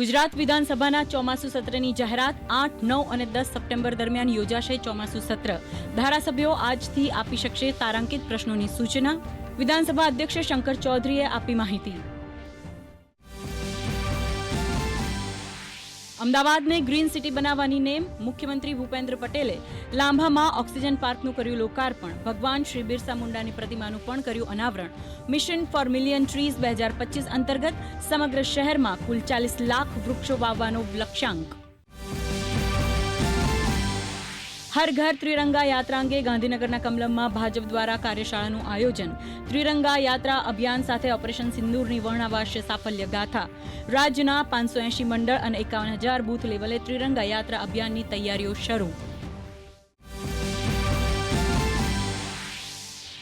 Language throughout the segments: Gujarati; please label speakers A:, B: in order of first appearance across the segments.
A: ગુજરાત વિધાનસભાના ચોમાસુ સત્રની જાહેરાત આઠ, નવ અને દસ સપ્ટેમ્બર દરમિયાન યોજાશે ચોમાસુ સત્ર. ધારાસભ્યો આજથી આપી શકશે તારાંકિત પ્રશ્નોની સૂચના. વિધાનસભા અધ્યક્ષ શંકર ચૌધરીએ આપી માહિતી. અમદાવાદને ગ્રીન સિટી બનાવવાની નેમ મુખ્યમંત્રી ભૂપેન્દ્ર પટેલે લાંભામાં ઓક્સિજન પાર્કનું કર્યું લોકાર્પણ. ભગવાન શ્રી બિરસા મુંડાની પ્રતિમાનું પણ કર્યું અનાવરણ. મિશન ફોર મિલિયન ટ્રીઝ બે હજાર પચીસ અંતર્ગત સમગ્ર શહેરમાં કુલ ચાલીસ લાખ વૃક્ષો વાવવાનો લક્ષ્યાંક હર ઘર ત્રિરંગા યાત્રા અંગે ગાંધીનગરના કમલમમાં ભાજપ દ્વારા કાર્યશાળાનું આયોજન. ત્રિરંગા યાત્રા અભિયાન સાથે ઓપરેશન સિંદૂરની વર્ણવાશે સાફલ્ય ગાથા. રાજ્યના પાંચસો એંશી મંડળ અને એકાવન હજાર બૂથ લેવલે ત્રિરંગા યાત્રા અભિયાનની તૈયારીઓ શરૂ.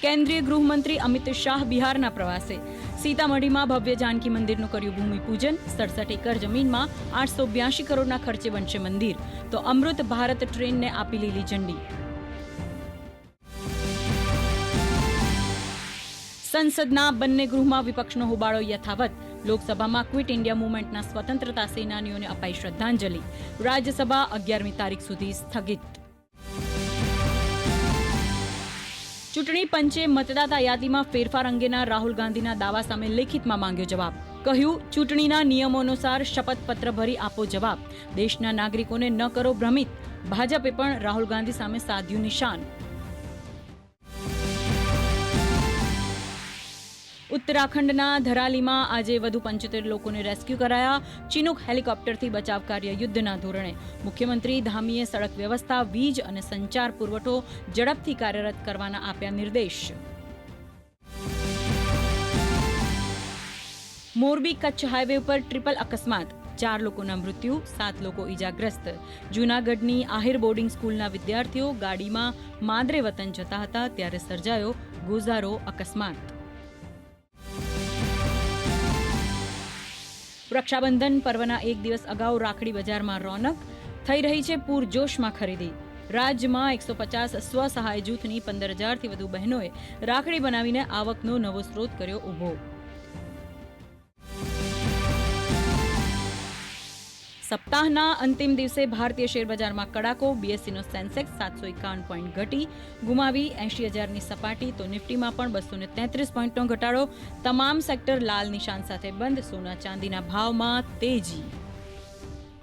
A: કેન્દ્રીય ગૃહમંત્રી અમિત શાહ બિહારના પ્રવાસે. સીતામઢીમાં ભવ્ય જાનકી મંદિરનું કર્યું ભૂમિપૂજન. સડસઠ એકર જમીનમાં આઠસો બ્યાસી કરોડના ખર્ચે બનશે મંદિર. તો અમૃત ભારત ટ્રેનને આપી લીલી ઝંડી. સંસદના બંને ગૃહમાં વિપક્ષનો હોબાળો યથાવત. લોકસભામાં ક્વિટ ઇન્ડિયા મુવમેન્ટના સ્વતંત્રતા સેનાનીઓને અપાઈ શ્રદ્ધાંજલિ. રાજ્યસભા અગિયારમી તારીખ સુધી સ્થગિત. ચૂંટણી પંચે મતદાતા યાદીમાં ફેરફાર અંગેના રાહુલ ગાંધીના દાવા સામે લેખિતમાં માંગ્યો જવાબ. કહ્યું, ચૂંટણીના નિયમો અનુસાર શપથપત્ર ભરી આપો જવાબ. દેશના નાગરિકોને ન કરો ભ્રમિત. ભાજપે પણ રાહુલ ગાંધી સામે સાધ્યું નિશાન. ઉત્તરાખંડના ધરાલીમાં આજે વધુ પંચોતેર લોકોને રેસ્ક્યુ કરાયા. ચિનુક હેલિકોપ્ટરથી બચાવ કાર્ય યુદ્ધના ધોરણે. મુખ્યમંત્રી ધામીએ સડક વ્યવસ્થા, વીજ અને સંચાર પુરવઠો ઝડપથી કાર્યરત કરવાના આપ્યા નિર્દેશ. મોરબી કચ્છ હાઈવે ઉપર ટ્રિપલ અકસ્માત. ચાર લોકોના મૃત્યુ, સાત લોકો ઈજાગ્રસ્ત. જૂનાગઢની આહિર બોર્ડિંગ સ્કૂલના વિદ્યાર્થીઓ ગાડીમાં માદરે વતન જતા હતા, ત્યારે સર્જાયો ગોઝારો અકસ્માત. રક્ષાબંધન પર્વના એક દિવસ અગાઉ રાખડી બજારમાં રોનક થઈ રહી છે પૂરજોશમાં ખરીદી. રાજ્યમાં એકસો પચાસ સ્વસહાય જૂથની પંદર હજારથી વધુ બહેનોએ રાખડી બનાવીને આવકનો નવો સ્ત્રોત કર્યો ઊભો. સપ્તાહના અંતિમ દિવસે ભારતીય શેરબજારમાં કડાકો બીએસસીનો સેન્સેક્સ સાતસો એકાવન પોઈન્ટ ઘટી, ગુમાવી એંશી હજારની સપાટી, તો નિફ્ટીમાં પણ બસો તેત્રીસ પોઈન્ટનો ઘટાડો. તમામ સેક્ટર લાલ નિશાન સાથે બંધ, સોના ચાંદીના ભાવમાં તેજી.